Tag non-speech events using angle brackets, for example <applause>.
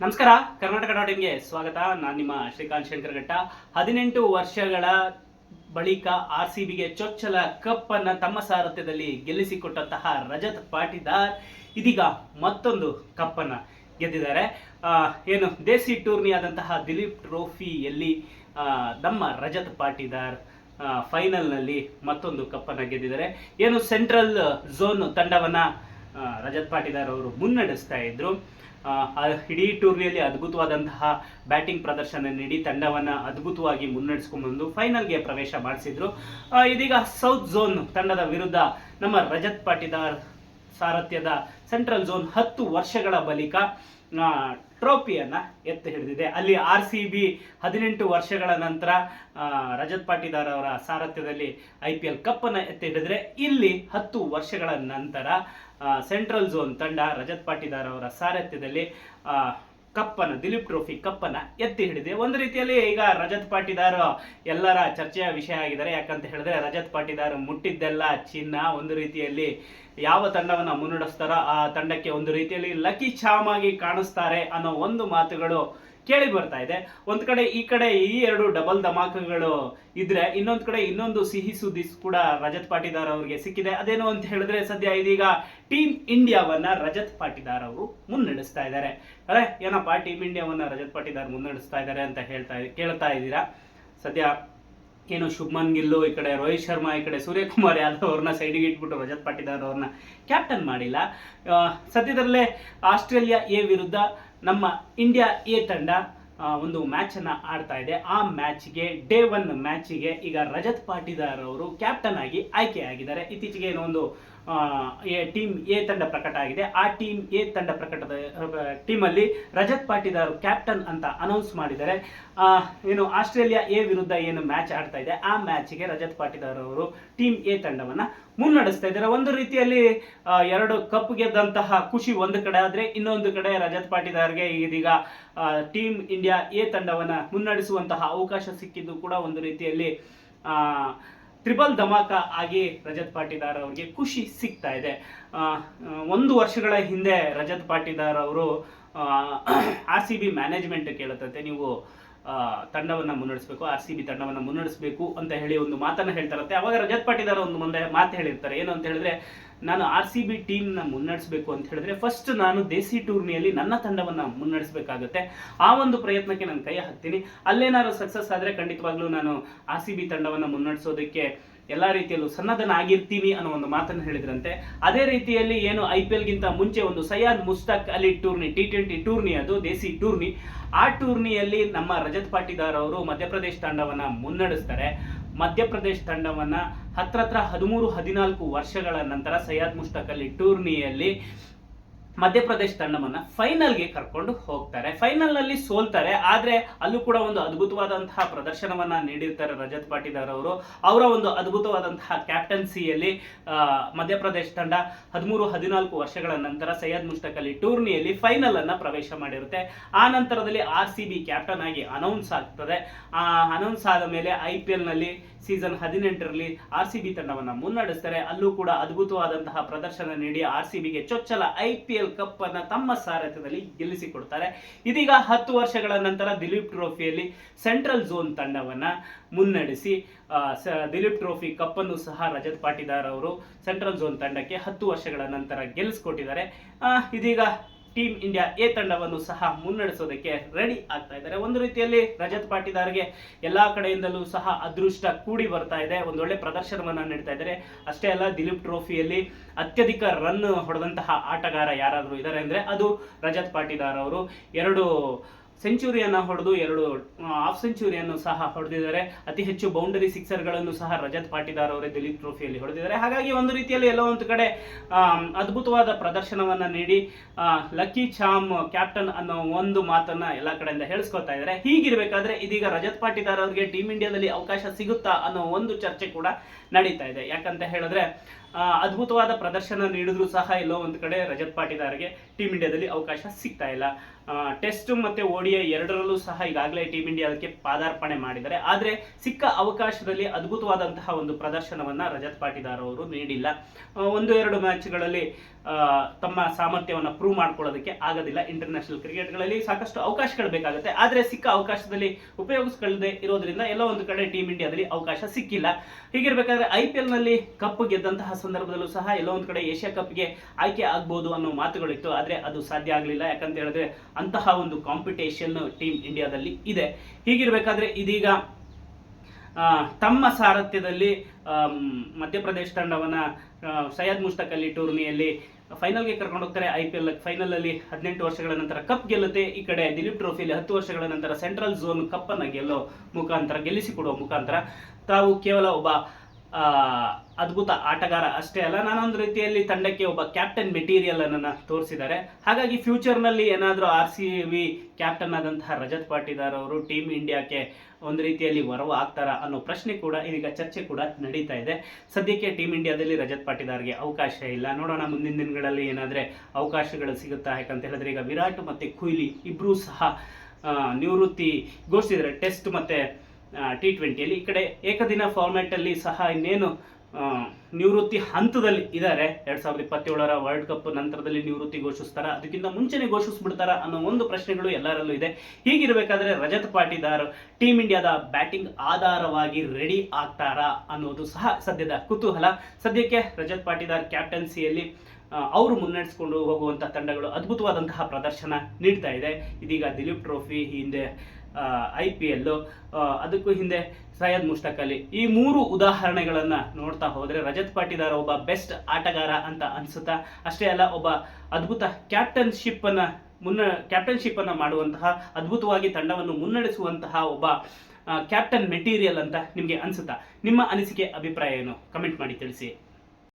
ನಮಸ್ಕಾರ, ಕರ್ನಾಟಕ ಡಾಟ್ ಇನ್ಗೆ ಸ್ವಾಗತ. ನಾನು ನಿಮ್ಮ ಶ್ರೀಕಾಂತ್ ಶಂಕರಘಟ್ಟ. ಹದಿನೆಂಟು ವರ್ಷಗಳ ಬಳಿಕ ಆರ್ ಸಿ ಬಿಗೆ ಚೊಚ್ಚಲ ಕಪ್ ಅನ್ನ ತಮ್ಮ ಸಾರಥ್ಯದಲ್ಲಿ ಗೆಲ್ಲಿಸಿಕೊಟ್ಟಂತಹ ರಜತ್ ಪಾಟಿದಾರ್ ಇದೀಗ ಮತ್ತೊಂದು ಕಪ್ ಅನ್ನ ಗೆದ್ದಿದ್ದಾರೆ ಏನು, ದೇಸಿ ಟೂರ್ನಿ ಆದಂತಹ ದಿಲೀಪ್ ಟ್ರೋಫಿಯಲ್ಲಿ ನಮ್ಮ ರಜತ್ ಪಾಟಿದಾರ್ ಫೈನಲ್ನಲ್ಲಿ ಮತ್ತೊಂದು ಕಪ್ಪನ್ನು ಗೆದ್ದಿದ್ದಾರೆ. ಏನು ಸೆಂಟ್ರಲ್ ಝೋನ್ ತಂಡವನ್ನ ರಜತ್ ಪಾಟಿದಾರ್ ಅವರು ಮುನ್ನಡೆಸ್ತಾ ಇದ್ರು. ಇಡೀ ಟೂರ್ನಿಯಲ್ಲಿ ಅದ್ಭುತವಾದಂತಹ ಬ್ಯಾಟಿಂಗ್ ಪ್ರದರ್ಶನ ನೀಡಿ ತಂಡವನ್ನ ಅದ್ಭುತವಾಗಿ ಮುನ್ನಡೆಸ್ಕೊಂಡ್ಬಂದು ಫೈನಲ್ಗೆ ಪ್ರವೇಶ ಮಾಡಿಸಿದ್ರು. ಇದೀಗ ಸೌತ್ ಝೋನ್ ತಂಡದ ವಿರುದ್ಧ ನಮ್ಮ ರಜತ್ ಪಾಟಿದಾರ್ ಸಾರಥ್ಯದ ಸೆಂಟ್ರಲ್ ಝೋನ್ ಹತ್ತು ವರ್ಷಗಳ ಬಳಿಕ ಆ, ಟ್ರೋಫಿಯನ್ನ ಎತ್ತಿ ಹಿಡಿದಿದೆ. ಅಲ್ಲಿ ಆರ್ ಸಿ ಬಿ ಹದಿನೆಂಟು ವರ್ಷಗಳ ನಂತರ ರಜತ್ ಪಾಟಿದಾರ್ ಅವರ ಸಾರಥ್ಯದಲ್ಲಿ ಐ ಪಿ ಎಲ್ ಕಪ್ಪನ್ನು ಎತ್ತಿ ಹಿಡಿದ್ರೆ ಇಲ್ಲಿ ಹತ್ತು ವರ್ಷಗಳ ನಂತರ ಸೆಂಟ್ರಲ್ ಝೋನ್ ತಂಡ ರಜತ್ ಪಾಟಿದಾರ್ ಅವರ ಸಾರಥ್ಯದಲ್ಲಿ ಆ, ಕಪ್ಪನ್ನು ದಿಲೀಪ್ ಟ್ರೋಫಿ ಕಪ್ಪನ್ನ ಎತ್ತಿ ಹಿಡಿದೆ. ಒಂದು ರೀತಿಯಲ್ಲಿ ಈಗ ರಜತ್ ಪಾಟೀದಾರ ಎಲ್ಲರ ಚರ್ಚೆಯ ವಿಷಯ ಆಗಿದ್ದಾರೆ. ಯಾಕಂತ ಹೇಳಿದ್ರೆ ರಜತ್ ಪಾಟಿದಾರ್ ಮುಟ್ಟಿದ್ದೆಲ್ಲ ಚಿನ್ನ ಒಂದು ರೀತಿಯಲ್ಲಿ ಯಾವ ತಂಡವನ್ನ ಮುನ್ನಡೆಸ್ತಾರೋ ಆ ತಂಡಕ್ಕೆ ಒಂದು ರೀತಿಯಲ್ಲಿ ಲಕ್ಕಿ ಚಾಮ್ ಆಗಿ ಕಾಣಿಸ್ತಾರೆ ಅನ್ನೋ ಒಂದು ಮಾತುಗಳು ಕೇಳಿ ಬರ್ತಾ ಇದೆ. ಒಂದ್ ಕಡೆ ಈ ಕಡೆ ಈ ಎರಡು ಡಬಲ್ ಧಮಾಕಗಳು ಇದ್ರೆ ಇನ್ನೊಂದ್ ಕಡೆ ಇನ್ನೊಂದು ಸಿಹಿ ಸುದ್ದಿ ಕೂಡ ರಜತ್ ಪಾಟಿದಾರ್ ಅವರಿಗೆ ಸಿಕ್ಕಿದೆ. ಅದೇನು ಅಂತ ಹೇಳಿದ್ರೆ ಸದ್ಯ ಇದೀಗ ಟೀಮ್ ಇಂಡಿಯಾವನ್ನ ರಜತ್ ಪಾಟಿದಾರ್ ಅವರು ಮುನ್ನಡೆಸ್ತಾ ಇದ್ದಾರೆ. ಅದೇ ಏನಪ್ಪಾ ಟೀಮ್ ಇಂಡಿಯಾವನ್ನ ರಜತ್ ಪಾಟಿದಾರ್ ಮುನ್ನಡೆಸ್ತಾ ಇದ್ದಾರೆ ಅಂತ ಹೇಳ್ತಾ ಕೇಳ್ತಾ ಇದ್ದೀರಾ? ಸದ್ಯ ಏನು ಶುಭ್ಮನ್ ಗಿಲ್ಲು ಈ ಕಡೆ, ರೋಹಿತ್ ಶರ್ಮಾ ಈ ಕಡೆ, ಸೂರ್ಯಕುಮಾರ್ ಯಾದವ್ ಅವ್ರನ್ನ ಸೈಡಿಗೆ ಇಟ್ಬಿಟ್ಟು ರಜತ್ ಪಾಟಿದಾರ್ ಅವ್ರನ್ನ ಕ್ಯಾಪ್ಟನ್ ಮಾಡಿಲ್ಲ. ಸದ್ಯದಲ್ಲೇ ಆಸ್ಟ್ರೇಲಿಯಾ ಎ ವಿರುದ್ಧ ನಮ್ಮ ಇಂಡಿಯಾ ಎ ತಂಡ ಒಂದು ಮ್ಯಾಚನ್ನು ಆಡ್ತಾ ಇದೆ. ಆ ಮ್ಯಾಚ್ಗೆ ಡೇ ಒನ್ ಮ್ಯಾಚಿಗೆ ಈಗ ರಜತ್ ಪಾಟಿದಾರ್ ಅವರು ಕ್ಯಾಪ್ಟನ್ ಆಗಿ ಆಯ್ಕೆಯಾಗಿದ್ದಾರೆ ಇತ್ತೀಚೆಗೆ ಏನೋ ಒಂದು ಟೀಮ್ ಎ ತಂಡ ಪ್ರಕಟ ಆಗಿದೆ. ಆ ಟೀಮ್ ಎ ತಂಡ ಪ್ರಕಟದ ಟೀಮಲ್ಲಿ ರಜತ್ ಪಾಟಿದಾರ್ ಕ್ಯಾಪ್ಟನ್ ಅಂತ ಅನೌನ್ಸ್ ಮಾಡಿದ್ದಾರೆ. ಏನು ಆಸ್ಟ್ರೇಲಿಯಾ ಎ ವಿರುದ್ಧ ಏನು ಮ್ಯಾಚ್ ಆಡ್ತಾ ಇದೆ, ಆ ಮ್ಯಾಚ್ಗೆ ರಜತ್ ಪಾಟಿದಾರ್ ಅವರು ಟೀಮ್ ಎ ತಂಡವನ್ನ ಮುನ್ನಡೆಸ್ತಾ ಇದ್ದಾರೆ. ಒಂದು ರೀತಿಯಲ್ಲಿ ಎರಡು ಕಪ್ ಗೆದ್ದಂತಹ ಖುಷಿ ಒಂದು ಕಡೆ ಆದರೆ ಇನ್ನೊಂದು ಕಡೆ ರಜತ್ ಪಾಟಿದಾರ್ಗೆ ಇದೀಗ ಟೀಮ್ ಇಂಡಿಯಾ ಎ ತಂಡವನ್ನ ಮುನ್ನಡೆಸುವಂತಹ ಅವಕಾಶ ಸಿಕ್ಕಿದ್ದು ಕೂಡ ಒಂದು ರೀತಿಯಲ್ಲಿ ಆ, ತ್ರಿಬಲ್ ಧಮಾಕ ಆಗಿ ರಜತ್ ಪಾಟೀದಾರ್ ಅವರಿಗೆ ಖುಷಿ ಸಿಗ್ತಾ ಇದೆ. ಒಂದು ವರ್ಷಗಳ ಹಿಂದೆ ರಜತ್ ಪಾಟೀದಾರ್ ಅವರು <clears throat> ಆರ್ ಸಿ ಬಿ ಮ್ಯಾನೇಜ್ಮೆಂಟ್ ಕೇಳುತ್ತಂತೆ ನೀವು ತಂಡವನ್ನ ಮುನ್ನಡೆಸಬೇಕು, ಆರ್ ಸಿ ಬಿ ತಂಡವನ್ನು ಮುನ್ನಡೆಸಬೇಕು ಅಂತ ಹೇಳಿ ಒಂದು ಮಾತನ್ನ ಹೇಳ್ತಾರಂತೆ. ಅವಾಗ ರಜತ್ ಪಾಟೀದಾರ ಒಂದು ಮುಂದೆ ಮಾತು ಹೇಳಿರ್ತಾರೆ. ಏನು ಅಂತ ಹೇಳಿದ್ರೆ, ನಾನು ಆರ್ ಸಿ ಬಿ ಟೀಮ್ನ ಮುನ್ನಡೆಸಬೇಕು ಅಂತ ಹೇಳಿದ್ರೆ ಫಸ್ಟ್ ನಾನು ದೇಸಿ ಟೂರ್ನಿಯಲ್ಲಿ ನನ್ನ ತಂಡವನ್ನ ಮುನ್ನಡೆಸಬೇಕಾಗುತ್ತೆ. ಆ ಒಂದು ಪ್ರಯತ್ನಕ್ಕೆ ನಾನು ಕೈ ಹಾಕ್ತೀನಿ. ಅಲ್ಲೇನಾದ್ರು ಸಕ್ಸಸ್ ಆದ್ರೆ ಖಂಡಿತವಾಗ್ಲೂ ನಾನು ಆರ್ ಸಿ ಬಿ ತಂಡವನ್ನ ಮುನ್ನಡೆಸೋದಕ್ಕೆ ಎಲ್ಲಾ ರೀತಿಯಲ್ಲೂ ಸನ್ನದ್ಧನಾಗಿರ್ತೀನಿ ಅನ್ನೋ ಒಂದು ಮಾತನ್ನು ಹೇಳಿದ್ರಂತೆ. ಅದೇ ರೀತಿಯಲ್ಲಿ ಏನು ಐ ಪಿ ಎಲ್ಗಿಂತ ಮುಂಚೆ ಒಂದು Syed Mushtaq Ali tourney, T twenty tourney ಅದು, ದೇಸಿ ಟೂರ್ನಿ, ಆ ಟೂರ್ನಿಯಲ್ಲಿ ನಮ್ಮ ರಜತ್ ಪಾಟಿದಾರ್ ಅವರು ಮಧ್ಯಪ್ರದೇಶ ತಂಡವನ್ನು ಮುನ್ನಡೆಸ್ತಾರೆ. ಮಧ್ಯಪ್ರದೇಶ ತಂಡವನ್ನು ಹತ್ರ ಹತ್ರ ಹದಿಮೂರು, ಹದಿನಾಲ್ಕು ವರ್ಷಗಳ ನಂತರ ಸಯ್ಯದ್ ಮುಸ್ತಾಕ್ ಅಲಿ ಟೂರ್ನಿಯಲ್ಲಿ ಮಧ್ಯಪ್ರದೇಶ ತಂಡವನ್ನ ಫೈನಲ್ಗೆ ಕರ್ಕೊಂಡು ಹೋಗ್ತಾರೆ. ಫೈನಲ್ನಲ್ಲಿ ಸೋಲ್ತಾರೆ. ಆದ್ರೆ ಅಲ್ಲೂ ಕೂಡ ಒಂದು ಅದ್ಭುತವಾದಂತಹ ಪ್ರದರ್ಶನವನ್ನ ನೀಡಿರ್ತಾರೆ ರಜತ್ ಪಾಟೀದಾರ್ ಅವರು. ಅವರ ಒಂದು ಅದ್ಭುತವಾದಂತಹ ಕ್ಯಾಪ್ಟನ್ಸಿಯಲ್ಲಿ ಮಧ್ಯಪ್ರದೇಶ ತಂಡ ಹದಿಮೂರು, ಹದಿನಾಲ್ಕು ವರ್ಷಗಳ ನಂತರ ಸೈಯದ್ ಮುಷ್ತಕ್ ಅಲಿ ಟೂರ್ನಿಯಲ್ಲಿ ಫೈನಲ್ ಪ್ರವೇಶ ಮಾಡಿರುತ್ತೆ. ಆ ನಂತರದಲ್ಲಿ ಆರ್ ಸಿ ಬಿ ಕ್ಯಾಪ್ಟನ್ ಆಗಿ ಅನೌನ್ಸ್ ಆಗ್ತದೆ. ಆ ಅನೌನ್ಸ್ ಆದ ಮೇಲೆ ಐ ಪಿ ಎಲ್ನಲ್ಲಿ ಸೀಸನ್ ಹದಿನೆಂಟರಲ್ಲಿ ಆರ್ ಸಿ ಬಿ ತಂಡವನ್ನ ಮುನ್ನಡೆಸ್ತಾರೆ. ಅಲ್ಲೂ ಕೂಡ ಅದ್ಭುತವಾದಂತಹ ಪ್ರದರ್ಶನ ನೀಡಿ ಆರ್ ಸಿ ಬಿಗೆ ಚೊಚ್ಚಲ ಐ ಪಿ ಎಲ್ ಕಪ್ ಅನ್ನ ತಮ್ಮ ಸಾರಥ್ಯದಲ್ಲಿ ಗೆಲ್ಲಿಸಿಕೊಡ್ತಾರೆ. ಇದೀಗ ಹತ್ತು ವರ್ಷಗಳ ನಂತರ ದಿಲೀಪ್ ಟ್ರೋಫಿಯಲ್ಲಿ ಸೆಂಟ್ರಲ್ ಝೋನ್ ತಂಡವನ್ನ ಮುನ್ನಡೆಸಿ ದಿಲೀಪ್ ಟ್ರೋಫಿ ಕಪ್ ಅನ್ನು ಸಹ ರಜತ್ ಪಾಟಿದಾರ್ ಅವರು ಸೆಂಟ್ರಲ್ ಝೋನ್ ತಂಡಕ್ಕೆ ಹತ್ತು ವರ್ಷಗಳ ನಂತರ ಗೆಲ್ಲಿಸ್ಕೊಟ್ಟಿದ್ದಾರೆ. ಇದೀಗ ಟೀಮ್ ಇಂಡಿಯಾ ಎ ತಂಡವನ್ನು ಸಹ ಮುನ್ನಡೆಸೋದಕ್ಕೆ ರೆಡಿ ಆಗ್ತಾ ಇದ್ದಾರೆ. ಒಂದು ರೀತಿಯಲ್ಲಿ ರಜತ್ ಪಾಟಿದಾರ್ಗೆ ಎಲ್ಲಾ ಕಡೆಯಿಂದಲೂ ಸಹ ಅದೃಷ್ಟ ಕೂಡಿ ಬರ್ತಾ ಇದೆ. ಒಂದೊಳ್ಳೆ ಪ್ರದರ್ಶನವನ್ನ ನೀಡ್ತಾ ಇದ್ದಾರೆ. ಅಷ್ಟೇ ಅಲ್ಲ, ದಿಲೀಪ್ ಟ್ರೋಫಿಯಲ್ಲಿ ಅತ್ಯಧಿಕ ರನ್ ಹೊಡೆದಂತಹ ಆಟಗಾರ ಯಾರಾದರೂ ಇದ್ದಾರೆ ಅಂದ್ರೆ ಅದು ರಜತ್ ಪಾಟಿದಾರ್ ಅವರು. ಎರಡು ಸೆಂಚುರಿಯನ್ನ ಹೊಡೆದು ಎರಡು ಹಾಫ್ ಸೆಂಚುರಿಯನ್ನು ಸಹ ಹೊಡೆದಿದ್ದಾರೆ. ಅತಿ ಹೆಚ್ಚು ಬೌಂಡರಿ ಸಿಕ್ಸರ್ಗಳನ್ನು ಸಹ ರಜತ್ ಪಾಟಿದಾರ್ ಅವರೇ ದಿಲೀಪ್ ಟ್ರೋಫಿಯಲ್ಲಿ ಹೊಡೆದಿದ್ದಾರೆ. ಹಾಗಾಗಿ ಒಂದು ರೀತಿಯಲ್ಲಿ ಎಲ್ಲೋ ಒಂದು ಕಡೆ ಅದ್ಭುತವಾದ ಪ್ರದರ್ಶನವನ್ನ ನೀಡಿ ಲಕ್ಕಿ ಚಾಮ್ ಕ್ಯಾಪ್ಟನ್ ಅನ್ನೋ ಒಂದು ಮಾತನ್ನ ಎಲ್ಲ ಕಡೆಯಿಂದ ಹೇಳಿಸ್ಕೊತಾ ಇದ್ದಾರೆ. ಹೀಗಿರಬೇಕಾದ್ರೆ ಇದೀಗ ರಜತ್ ಪಾಟಿದಾರ್ ಅವರಿಗೆ ಟೀಮ್ ಇಂಡಿಯಾದಲ್ಲಿ ಅವಕಾಶ ಸಿಗುತ್ತಾ ಅನ್ನೋ ಒಂದು ಚರ್ಚೆ ಕೂಡ ನಡೀತಾ ಇದೆ. ಯಾಕಂತ ಹೇಳಿದ್ರೆ ಅದ್ಭುತವಾದ ಪ್ರದರ್ಶನ ನೀಡಿದ್ರು ಸಹ ಎಲ್ಲೋ ಒಂದು ಕಡೆ ರಜತ್ ಪಾಟಿದಾರ್ಗೆ ಟೀಮ್ ಇಂಡಿಯಾದಲ್ಲಿ ಅವಕಾಶ ಸಿಗ್ತಾ ಇಲ್ಲ. ಟೆಸ್ಟ್ ಮತ್ತೆ ಓಡಿಯ ಎರಡರಲ್ಲೂ ಸಹ ಈಗಾಗಲೇ ಟೀಮ್ ಇಂಡಿಯಾಕ್ಕೆ ಪಾದಾರ್ಪಣೆ ಮಾಡಿದ್ದಾರೆ. ಆದ್ರೆ ಸಿಕ್ಕ ಅವಕಾಶದಲ್ಲಿ ಅದ್ಭುತವಾದಂತಹ ಒಂದು ಪ್ರದರ್ಶನವನ್ನ ರಜತ್ ಪಾಟಿದಾರ್ ಅವರು ನೀಡಿಲ್ಲ. ಒಂದು ಎರಡು ಮ್ಯಾಚ್ಗಳಲ್ಲಿ ತಮ್ಮ ಸಾಮರ್ಥ್ಯವನ್ನು ಪ್ರೂವ್ ಮಾಡ್ಕೊಳ್ಳೋದಕ್ಕೆ ಆಗೋದಿಲ್ಲ ಇಂಟರ್ನ್ಯಾಷನಲ್ ಕ್ರಿಕೆಟ್ಗಳಲ್ಲಿ ಸಾಕಷ್ಟು ಅವಕಾಶಗಳು ಬೇಕಾಗುತ್ತೆ. ಆದರೆ ಸಿಕ್ಕ ಅವಕಾಶದಲ್ಲಿ ಉಪಯೋಗಿಸ್ಕೊಳ್ಳದೆ ಇರೋದ್ರಿಂದ ಎಲ್ಲೋ ಒಂದು ಕಡೆ ಟೀಮ್ ಇಂಡಿಯಾದಲ್ಲಿ ಅವಕಾಶ ಸಿಕ್ಕಿಲ್ಲ. ಹೀಗಿರ್ಬೇಕಾದ್ರೆ ಐ ಪಿ ಎಲ್ನಲ್ಲಿ ಕಪ್ ಗೆದ್ದಂತಹ ಸಂದರ್ಭದಲ್ಲೂ ಸಹ ಎಲ್ಲೋ ಒಂದು ಕಡೆ ಏಷ್ಯಾ ಕಪ್ಗೆ ಆಯ್ಕೆ ಆಗ್ಬೋದು ಅನ್ನೋ ಮಾತುಗಳಿತ್ತು. ಆದರೆ ಅದು ಸಾಧ್ಯ ಆಗಲಿಲ್ಲ. ಯಾಕಂತ ಹೇಳಿದ್ರೆ ಅಂತಹ ಒಂದು ಕಾಂಪಿಟೇಷನ್ ಟೀಮ್ ಇಂಡಿಯಾದಲ್ಲಿ ಇದೆ. ಹೀಗಿರಬೇಕಾದ್ರೆ ಇದೀಗ ತಮ್ಮ ಸಾರಥ್ಯದಲ್ಲಿ ಮಧ್ಯಪ್ರದೇಶ ತಂಡವನ್ನ ಸೈಯದ್ ಅಲ್ಲಿ ಅಲಿ ಟೂರ್ನಿಯಲ್ಲಿ ಫೈನಲ್ಗೆ ಕರ್ಕೊಂಡು ಹೋಗ್ತಾರೆ ಐ ಪಿ ಎಲ್ ಫೈನಲ್ ಅಲ್ಲಿ ಹದಿನೆಂಟು ವರ್ಷಗಳ ನಂತರ ಕಪ್ ಗೆಲ್ಲುತ್ತೆ. ಈ ಕಡೆ ದಿಲೀಪ್ ಟ್ರೋಫಿಯಲ್ಲಿ ಹತ್ತು ವರ್ಷಗಳ ನಂತರ ಸೆಂಟ್ರಲ್ ಝೋನ್ ಕಪ್ ಅನ್ನ ಗೆಲ್ಲೋ ಮುಖಾಂತರ ಗೆಲ್ಲಿಸಿಕೊಡುವ ಮುಖಾಂತರ ತಾವು ಕೇವಲ ಒಬ್ಬ ಅದ್ಭುತ ಆಟಗಾರ ಅಷ್ಟೇ ಅಲ್ಲ, ನಾನೊಂದು ರೀತಿಯಲ್ಲಿ ತಂಡಕ್ಕೆ ಒಬ್ಬ ಕ್ಯಾಪ್ಟನ್ ಮೆಟೀರಿಯಲ್ ಅನ್ನ ತೋರಿಸಿದ್ದಾರೆ. ಹಾಗಾಗಿ ಫ್ಯೂಚರ್ನಲ್ಲಿ ಏನಾದರೂ ಆರ್ ಸಿ ವಿ ಕ್ಯಾಪ್ಟನ್ ಆದಂತಹ ರಜತ್ ಪಾಟೀದಾರ್ ಅವರು ಟೀಮ್ ಇಂಡಿಯಾಕ್ಕೆ ಒಂದು ರೀತಿಯಲ್ಲಿ ವರವು ಆಗ್ತಾರಾ ಅನ್ನೋ ಪ್ರಶ್ನೆ ಕೂಡ, ಇದೀಗ ಚರ್ಚೆ ಕೂಡ ನಡೀತಾ ಇದೆ. ಸದ್ಯಕ್ಕೆ ಟೀಮ್ ಇಂಡಿಯಾದಲ್ಲಿ ರಜತ್ ಪಾಟೀದಾರ್ಗೆ ಅವಕಾಶ ಇಲ್ಲ. ನೋಡೋಣ ಮುಂದಿನ ದಿನಗಳಲ್ಲಿ ಏನಾದರೆ ಅವಕಾಶಗಳು ಸಿಗುತ್ತಾ ಯಾಕಂತ ಹೇಳಿದ್ರೆ, ಈಗ ವಿರಾಟ್ ಮತ್ತು ಕೊಹ್ಲಿ ಇಬ್ಬರೂ ಸಹ ನಿವೃತ್ತಿ ಘೋಷಿಸಿದರೆ ಟೆಸ್ಟ್ ಮತ್ತು ಟಿ ಟ್ವೆಂಟಿಯಲ್ಲಿ ಈ ಕಡೆ ಏಕದಿನ ಫಾರ್ಮ್ಯಾಟಲ್ಲಿ ಸಹ ಇನ್ನೇನು ನಿವೃತ್ತಿ ಹಂತದಲ್ಲಿ ಇದ್ದಾರೆ ಎರಡ್ ಸಾವಿರದ ಇಪ್ಪತ್ತೇಳರ ವರ್ಲ್ಡ್ ಕಪ್ ನಂತರದಲ್ಲಿ ನಿವೃತ್ತಿ ಘೋಷಿಸ್ತಾರ. ಅದಕ್ಕಿಂತ ಮುಂಚೆನೆ ಘೋಷಿಸ್ಬಿಡ್ತಾರ ಅನ್ನೋ ಒಂದು ಪ್ರಶ್ನೆಗಳು ಎಲ್ಲರಲ್ಲೂ ಇದೆ. ಹೀಗಿರಬೇಕಾದ್ರೆ ರಜತ್ ಪಾಟೀದಾರ್ ಟೀಮ್ ಇಂಡಿಯಾದ ಬ್ಯಾಟಿಂಗ್ ಆಧಾರವಾಗಿ ರೆಡಿ ಆಗ್ತಾರಾ ಅನ್ನೋದು ಸಹ ಸದ್ಯದ ಕುತೂಹಲ. ಸದ್ಯಕ್ಕೆ ರಜತ್ ಪಾಟೀದಾರ್ ಕ್ಯಾಪ್ಟನ್ಸಿಯಲ್ಲಿ ಅವರು ಮುನ್ನಡೆಸ್ಕೊಂಡು ಹೋಗುವಂಥ ತಂಡಗಳು ಅದ್ಭುತವಾದಂತಹ ಪ್ರದರ್ಶನ ನೀಡ್ತಾ ಇದೆ. ಇದೀಗ ದಿಲೀಪ್ ಟ್ರೋಫಿ ಹಿಂದೆ ಐ ಪಿ ಎಲ್ಲು ಅದಕ್ಕೂ ಹಿಂದೆ ಸೈಯದ್ ಮುಷ್ತಾಕ್ ಅಲಿ. ಈ ಮೂರು ಉದಾಹರಣೆಗಳನ್ನು ನೋಡ್ತಾ ಹೋದರೆ ರಜತ್ ಪಾಟೀದಾರ ಒಬ್ಬ ಬೆಸ್ಟ್ ಆಟಗಾರ ಅಂತ ಅನಿಸುತ್ತಾ? ಅಷ್ಟೇ ಅಲ್ಲ, ಒಬ್ಬ ಅದ್ಭುತ ಕ್ಯಾಪ್ಟನ್ಶಿಪ್ ಅನ್ನ ಮುನ್ನ ಕ್ಯಾಪ್ಟನ್ಶಿಪ್ ಅನ್ನ ಮಾಡುವಂತಹ ಅದ್ಭುತವಾಗಿ ತಂಡವನ್ನು ಮುನ್ನಡೆಸುವಂತಹ ಒಬ್ಬ ಕ್ಯಾಪ್ಟನ್ ಮೆಟೀರಿಯಲ್ ಅಂತ ನಿಮಗೆ ಅನ್ಸುತ್ತಾ? ನಿಮ್ಮ ಅನಿಸಿಕೆ, ಅಭಿಪ್ರಾಯ ಏನು? ಕಮೆಂಟ್ ಮಾಡಿ ತಿಳಿಸಿ.